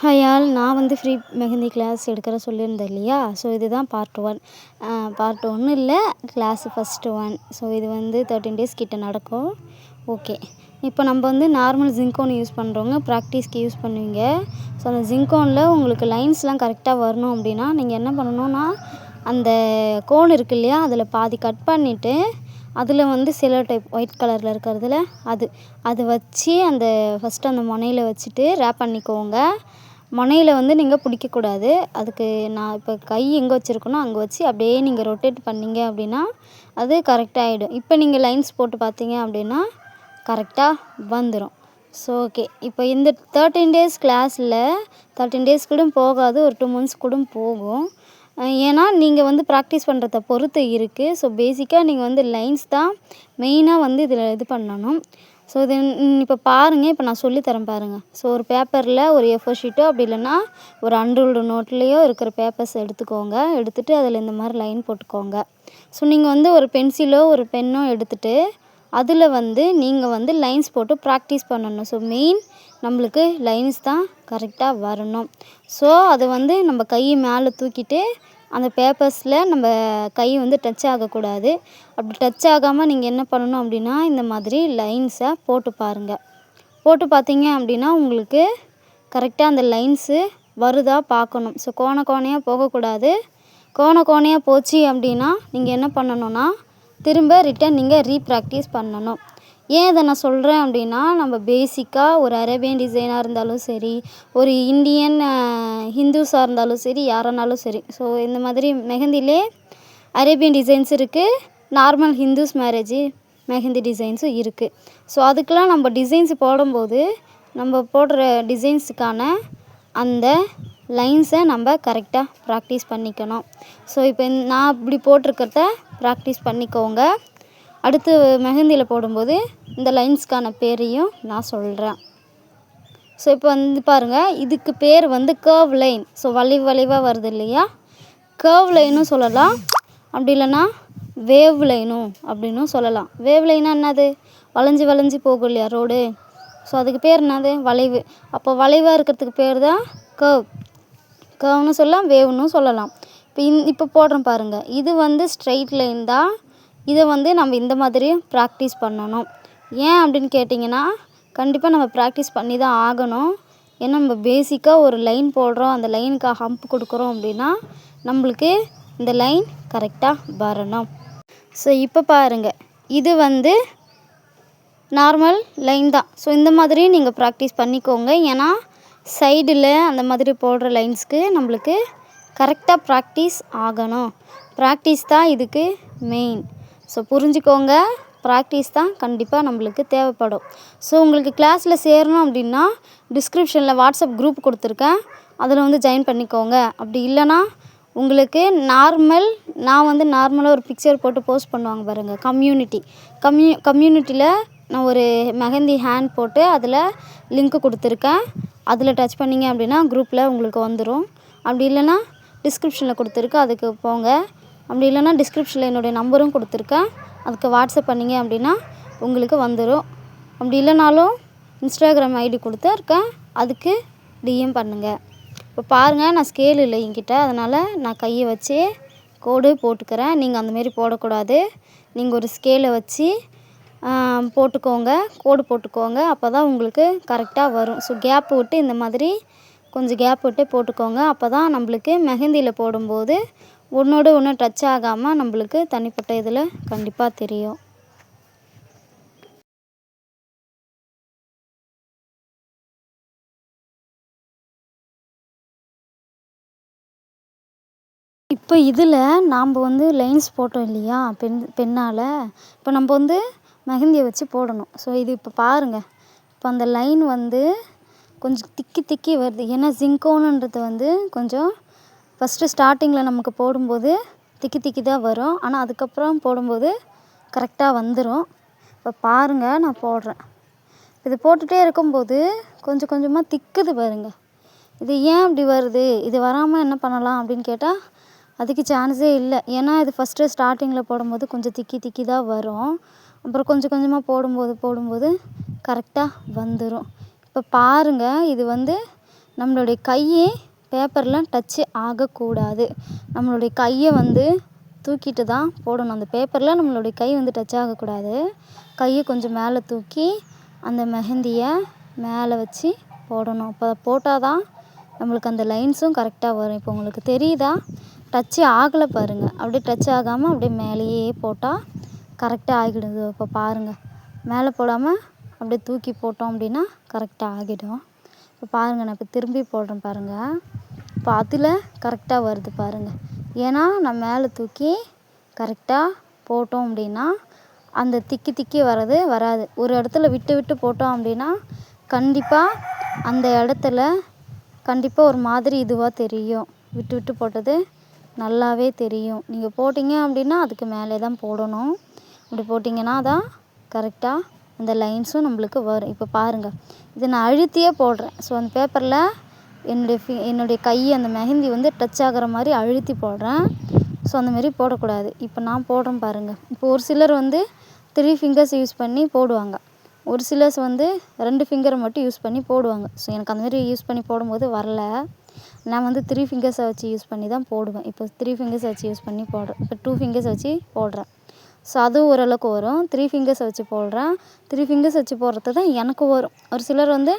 Hi all நான் வந்து free mehndi class எடுக்கிற சொல்லியிருந்தேன் இல்லையா? ஸோ இதுதான் பார்ட் ஒன் பார்ட் ஒன்று இல்லை. கிளாஸு ஃபஸ்ட்டு ஒன் ஸோ இது வந்து தேர்ட்டின் டேஸ் கிட்ட நடக்கும். ஓகே இப்போ நம்ம வந்து நார்மல் ஜிங்கோன் யூஸ் பண்ணுறவங்க ப்ராக்டிஸ்க்கு யூஸ் பண்ணுவீங்க. ஸோ அந்த ஜிங்கோனில் உங்களுக்கு லைன்ஸ்லாம் கரெக்டாக வரணும் அப்படின்னா நீங்கள் என்ன பண்ணணும்னா அந்த கோன் இருக்கு இல்லையா? அதில் பாதி கட் பண்ணிவிட்டு அதில் வந்து சில டைப் ஒயிட் கலரில் இருக்கிறதுல அது அது வச்சு அந்த ஃபஸ்ட்டு அந்த முனையில் வச்சுட்டு ரேப் பண்ணிக்கோங்க. முனையில வந்து நீங்கள் பிடிக்கக்கூடாது. அதுக்கு நான் இப்போ கை எங்கே வச்சுருக்கனோ அங்கே வச்சு அப்படியே நீங்கள் ரொட்டேட் பண்ணிங்க அப்படின்னா அது கரெக்டாக ஆகிடும் இப்போ நீங்கள் லைன்ஸ் போட்டு பார்த்தீங்க அப்படின்னா கரெக்டாக வந்துடும் ஸோ ஓகே இப்போ இந்த தேர்ட்டின் டேஸ் கிளாஸில் தேர்ட்டின் டேஸ் கூட போகாது ஒரு டூ மந்த்ஸ் கூட போகும். ஏன்னா நீங்கள் வந்து ப்ராக்டிஸ் பண்ணுறத பொறுத்து இருக்குது ஸோ பேசிக்காக நீங்கள் வந்து லைன்ஸ் தான் மெயினாக வந்து இதில் இது பண்ணணும். ஸோ இது இப்போ பாருங்கள் இப்போ நான் சொல்லித்தரேன் பாருங்கள் ஸோ ஒரு பேப்பரில் ஒரு ஏ ஃபோர் ஷீட்டோ அப்படி இல்லைன்னா ஒரு அன்ரூல்டு நோட்லேயோ இருக்கிற பேப்பர்ஸ் எடுத்துக்கோங்க. எடுத்துகிட்டு அதில் இந்த மாதிரி லைன் போட்டுக்கோங்க. ஸோ நீங்கள் வந்து ஒரு பென்சிலோ ஒரு பென்னோ எடுத்துகிட்டு அதில் வந்து நீங்கள் வந்து லைன்ஸ் போட்டு ப்ராக்டிஸ் பண்ணணும். ஸோ மெயின் நம்மளுக்கு லைன்ஸ் தான் கரெக்டாக வரணும். ஸோ அதை வந்து நம்ம கையை மேலே தூக்கிட்டு அந்த பேப்பர்ஸில் நம்ம கை வந்து டச் ஆகக்கூடாது. அப்படி டச் ஆகாமல் நீங்கள் என்ன பண்ணணும் அப்படின்னா இந்த மாதிரி லைன்ஸை போட்டு பாருங்கள் போட்டு பார்த்தீங்க அப்படின்னா உங்களுக்கு கரெக்டாக அந்த லைன்ஸு வருதா பார்க்கணும். ஸோ கோண கோணையாக போகக்கூடாது. கோண கோணையாக போச்சு அப்படின்னா நீங்கள் என்ன பண்ணணும்னா திரும்ப ரிட்டன் நீங்கள் ரீப்ராக்டிஸ் பண்ணணும். ஏன் இதை நான் சொல்கிறேன் அப்படின்னா நம்ம பேசிக்காக ஒரு அரேபியன் டிசைனாக இருந்தாலும் சரி ஒரு இந்தியன் ஹிந்துஸாக இருந்தாலும் சரி யாரானாலும் சரி. ஸோ இந்த மாதிரி மெஹந்திலே அரேபியன் டிசைன்ஸ் இருக்குது நார்மல் ஹிந்துஸ் மேரேஜு மெஹந்தி டிசைன்ஸும் இருக்குது ஸோ அதுக்கெலாம் நம்ம டிசைன்ஸ் போடும்போது நம்ம போடுற டிசைன்ஸுக்கான அந்த லைன்ஸை நம்ம கரெக்டாக ப்ராக்டிஸ் பண்ணிக்கணும். ஸோ இப்போ நான் இப்படி போட்டிருக்கிறத ப்ராக்டிஸ் பண்ணிக்கோங்க. அடுத்து மெஹந்தியில் போடும்போது இந்த லைன்ஸ்க்கான பேரையும் நான் சொல்கிறேன் ஸோ இப்போ வந்து பாருங்கள் இதுக்கு பேர் வந்து கர்வ் லைன் ஸோ வளைவு வளைவாக வருது இல்லையா? கர்வ் லைனும் சொல்லலாம். அப்படி இல்லைன்னா வேவ் லைனும் அப்படின்னும் சொல்லலாம். வேவ் லைனா என்னது? வளைஞ்சி வளைஞ்சி போகும் இல்லையா ரோடு ஸோ அதுக்கு பேர் என்னது? வளைவு. அப்போ வளைவாக இருக்கிறதுக்கு பேர் தான் கர்வ் கர்வ்னு சொல்லலாம் வேவ்னு சொல்லலாம். இப்போ இந் இப்போ போடுறேன் பாருங்கள் இது வந்து ஸ்ட்ரைட் லைன் தான். இதை வந்து நம்ம இந்த மாதிரி ப்ராக்டிஸ் பண்ணணும். ஏன் அப்படின்னு கேட்டிங்கன்னா கண்டிப்பாக நம்ம ப்ராக்டிஸ் பண்ணி தான் ஆகணும். ஏன்னா நம்ம பேசிக்காக ஒரு லைன் போடுறோம். அந்த லைனுக்கு ஹம்ப் கொடுக்குறோம் அப்படின்னா நம்மளுக்கு இந்த லைன் கரெக்டாக வரணும். ஸோ இப்போ பாருங்கள் இது வந்து நார்மல் லைன் தான். ஸோ இந்த மாதிரி நீங்கள் ப்ராக்டிஸ் பண்ணிக்கோங்க. ஏன்னா சைடில் அந்த மாதிரி போடுற லைன்ஸ்க்கு நம்மளுக்கு கரெக்டாக ப்ராக்டிஸ் ஆகணும். ப்ராக்டிஸ் தான் இதுக்கு மெயின் ஸோ புரிஞ்சுக்கோங்க. ப்ராக்டிஸ் தான் கண்டிப்பாக நம்மளுக்கு தேவைப்படும். ஸோ உங்களுக்கு கிளாஸில் சேரணும் அப்படின்னா டிஸ்கிரிப்ஷனில் வாட்ஸ்அப் குரூப் கொடுத்துருக்கேன். அதில் வந்து ஜாயின் பண்ணிக்கோங்க. அப்படி இல்லைன்னா உங்களுக்கு நார்மல் நான் வந்து நார்மலாக ஒரு பிக்சர் போட்டு போஸ்ட் பண்ணுவாங்க பாருங்கள் கம்யூனிட்டி கம்யூ கம்யூனிட்டியில் நான் ஒரு மெஹந்தி ஹேண்ட் போட்டு அதில் லிங்க்கு கொடுத்துருக்கேன். அதில் டச் பண்ணிங்க அப்படின்னா குரூப்பில் உங்களுக்கு வந்துடும் அப்படி இல்லைன்னா டிஸ்கிரிப்ஷனில் கொடுத்துருக்கு அதுக்கு போங்க. அப்படி இல்லைன்னா டிஸ்கிரிப்ஷனில் என்னுடைய நம்பரும் கொடுத்துருக்கேன். அதுக்கு வாட்ஸ்அப் பண்ணிங்க அப்படின்னா உங்களுக்கு வந்துடும் அப்படி இல்லைனாலும் இன்ஸ்டாகிராம் ஐடி கொடுத்துருக்கேன் அதுக்கு டிஎம் பண்ணுங்கள் இப்போ பாருங்கள் நான் ஸ்கேல் இல்லை என்கிட்ட. அதனால் நான் கையை வச்சு கோடு போட்டுக்கிறேன். நீங்கள் அந்தமாரி போடக்கூடாது. நீங்கள் ஒரு ஸ்கேலை வச்சு போட்டுக்கோங்க. கோடு போட்டுக்கோங்க. அப்போ தான் உங்களுக்கு கரெக்டாக வரும். ஸோ கேப் விட்டு இந்த மாதிரி கொஞ்சம் கேப் விட்டு போட்டுக்கோங்க. அப்போ தான் நம்மளுக்கு மெஹந்தியில் போடும்போது ஒன்றோடு ஒன்று டச் ஆகாமல் நம்மளுக்கு தனிப்பட்ட இதில் கண்டிப்பாக தெரியும். இப்போ இதில் நாம் வந்து லைன்ஸ் போட்டோம் இல்லையா? பென் பென்னால் இப்போ நம்ம வந்து மெஹந்தியை வச்சு போடணும். ஸோ இது இப்போ பாருங்கள் இப்போ அந்த லைன் வந்து கொஞ்சம் திக்கி திக்கி வருது. ஏன்னா ஜிங்கோனுன்றது வந்து கொஞ்சம் ஃபஸ்ட்டு ஸ்டார்டிங்கில் நமக்கு போடும்போது திக்கி திக்கி தான் வரும். ஆனால் அதுக்கப்புறம் போடும்போது கரெக்டாக வந்துடும் இப்போ பாருங்கள் நான் போடுறேன். இது போட்டுகிட்டே இருக்கும்போது கொஞ்சம் கொஞ்சமாக திக்குது பாருங்கள் இது ஏன் அப்படி வருது? இது வராமல் என்ன பண்ணலாம் அப்படின்னு கேட்டால் அதுக்கு சான்ஸே இல்லை. ஏன்னா இது ஃபஸ்ட்டு ஸ்டார்டிங்கில் போடும்போது கொஞ்சம் திக்கி திக்கி தான் வரும். அப்புறம் கொஞ்சம் கொஞ்சமாக போடும்போது போடும்போது கரெக்டாக வந்துடும் இப்போ பாருங்கள் இது வந்து நம்மளுடைய கையே பேப்பரில் டச்சு ஆகக்கூடாது. நம்மளுடைய கையை வந்து தூக்கிட்டு தான் போடணும். அந்த பேப்பரில் நம்மளுடைய கை வந்து டச் ஆகக்கூடாது. கையை கொஞ்சம் மேலே தூக்கி அந்த மெஹந்தியை மேலே வச்சு போடணும். அப்போ போட்டால் தான் நம்மளுக்கு அந்த லைன்ஸும் கரெக்டாக வரும். இப்போ உங்களுக்கு தெரியுதா? டச்சு ஆகலை பாருங்கள் அப்படியே டச் ஆகாமல் அப்படியே மேலேயே போட்டால் கரெக்டாக ஆகிடுது. இப்போ பாருங்கள் மேலே போடாமல் அப்படியே தூக்கி போட்டோம் அப்படின்னா கரெக்டாக ஆகிடும். இப்போ பாருங்கள் நான் இப்போ திரும்பி போடுறேன் பாருங்கள் இப்போ அதில் கரெக்டாக வருது பாருங்கள் ஏன்னா நான் மேலே தூக்கி கரெக்டாக போட்டோம் அப்படின்னா அந்த திக்கி திக்கி வர்றது வராது. ஒரு இடத்துல விட்டு விட்டு போட்டோம் அப்படின்னா கண்டிப்பாக அந்த இடத்துல கண்டிப்பாக ஒரு மாதிரி இதுவாக தெரியும். விட்டு விட்டு போட்டது நல்லாவே தெரியும். நீங்கள் போட்டிங்க அப்படின்னா அதுக்கு மேலே தான் போடணும். இப்படி போட்டிங்கன்னா தான் கரெக்டாக அந்த லைன்ஸும் நம்மளுக்கு வரும். இப்போ பாருங்கள் இதை நான் அழுத்தியே போடுறேன். ஸோ அந்த பேப்பரில் என்னுடைய ஃபி என்னுடைய கை அந்த மெஹந்தி வந்து டச் ஆகிற மாதிரி அழுத்தி போடுறேன். ஸோ அந்த மாரி போடக்கூடாது. இப்போ நான் போடுறேன் பாருங்கள் இப்போ ஒரு சிலர் வந்து த்ரீ ஃபிங்கர்ஸ் யூஸ் பண்ணி போடுவாங்க. ஒரு சிலர்ஸ் வந்து ரெண்டு ஃபிங்கரை மட்டும் யூஸ் பண்ணி போடுவாங்க. ஸோ எனக்கு அந்தமாதிரி யூஸ் பண்ணி போடும்போது வரல. நான் வந்து த்ரீ ஃபிங்கர்ஸை வச்சு யூஸ் பண்ணி தான் போடுவேன். இப்போ த்ரீ ஃபிங்கர்ஸை வச்சு யூஸ் பண்ணி போடுறேன். இப்போ டூ ஃபிங்கர்ஸ் வச்சு போடுறேன். ஸோ அதுவும் ஓரளவுக்கு வரும். த்ரீ ஃபிங்கர்ஸ் வச்சு போடுறேன். த்ரீ ஃபிங்கர்ஸ் வச்சு போடுறது தான் எனக்கு வரும். ஒரு சிலர் வந்து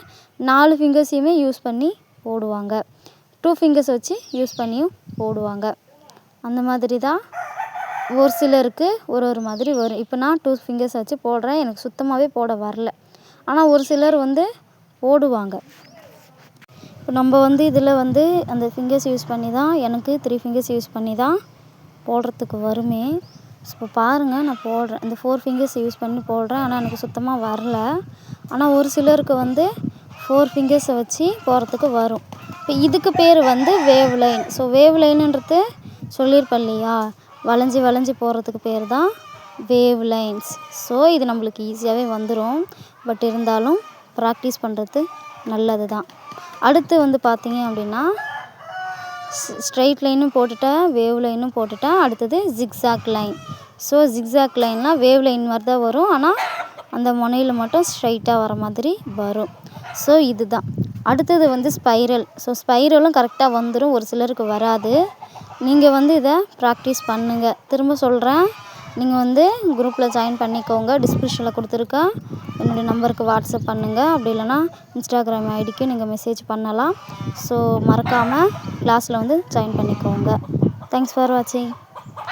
நாலு ஃபிங்கர்ஸையுமே யூஸ் பண்ணி போடுவாங்க. டூ ஃபிங்கர்ஸ் வச்சு யூஸ் பண்ணியும் போடுவாங்க. அந்த மாதிரி தான் ஒரு சிலருக்கு ஒரு ஒரு மாதிரி வரும். இப்போ நான் டூ ஃபிங்கர்ஸ் வச்சு போடுறேன். எனக்கு சுத்தமாகவே போட வரல. ஆனால் ஒரு சிலர் வந்து போடுவாங்க. இப்போ நம்ம வந்து இதில் வந்து அந்த ஃபிங்கர்ஸ் யூஸ் பண்ணி தான் எனக்கு த்ரீ ஃபிங்கர்ஸ் யூஸ் பண்ணி தான் போடுறதுக்கு வருமே. ஸோ இப்போ பாருங்கள் நான் போடுறேன். இந்த ஃபோர் ஃபிங்கர்ஸ் யூஸ் பண்ணி போடுறேன். ஆனால் எனக்கு சுத்தமாக வரல. ஆனால் ஒரு சிலருக்கு வந்து ஃபோர் ஃபிங்கர்ஸை வச்சு போகிறதுக்கு வரும். இப்போ இதுக்கு பேர் வந்து வேவ் லைன் ஸோ வேவ் லைனுன்றது சொல்லியிருப்பேன் இல்லையா? வளைஞ்சி வளைஞ்சி போகிறதுக்கு பேர் தான் வேவ் லைன்ஸ் ஸோ இது நம்மளுக்கு ஈஸியாகவே வந்துடும் பட் இருந்தாலும் ப்ராக்டிஸ் பண்ணுறது நல்லது தான். அடுத்து வந்து பார்த்தீங்க அப்படின்னா ஸ்ட்ரைட் லைனும் போட்டுட்டேன் வேவ் லைனும் போட்டுட்டேன் அடுத்தது ஜிக்ஸாக் லைன் ஸோ ஜிக்ஸாக் லைன்னால் வேவ் லைன் மாதிரி தான் வரும். ஆனால் அந்த முனையில் மட்டும் ஸ்ட்ரைட்டாக வர மாதிரி வரும். ஸோ இதுதான். அடுத்தது வந்து ஸ்பைரல் ஸோ ஸ்பைரலும் கரெக்டாக வந்துடும் ஒரு சிலருக்கு வராது. நீங்கள் வந்து இதை ப்ராக்டிஸ் பண்ணுங்கள் திரும்ப சொல்கிறேன் நீங்கள் வந்து குரூப்பில் ஜாயின் பண்ணிக்கோங்க. டிஸ்கிரிப்ஷனில் கொடுத்துருக்கேன் என்னுடைய நம்பருக்கு வாட்ஸ்அப் பண்ணுங்கள் அப்படி இல்லைனா இன்ஸ்டாகிராம் ஐடிக்கு நீங்கள் மெசேஜ் பண்ணலாம். ஸோ மறக்காமல் கிளாஸில் வந்து ஜாயின் பண்ணிக்கோங்க. தேங்க்ஸ் ஃபார் வாட்சிங்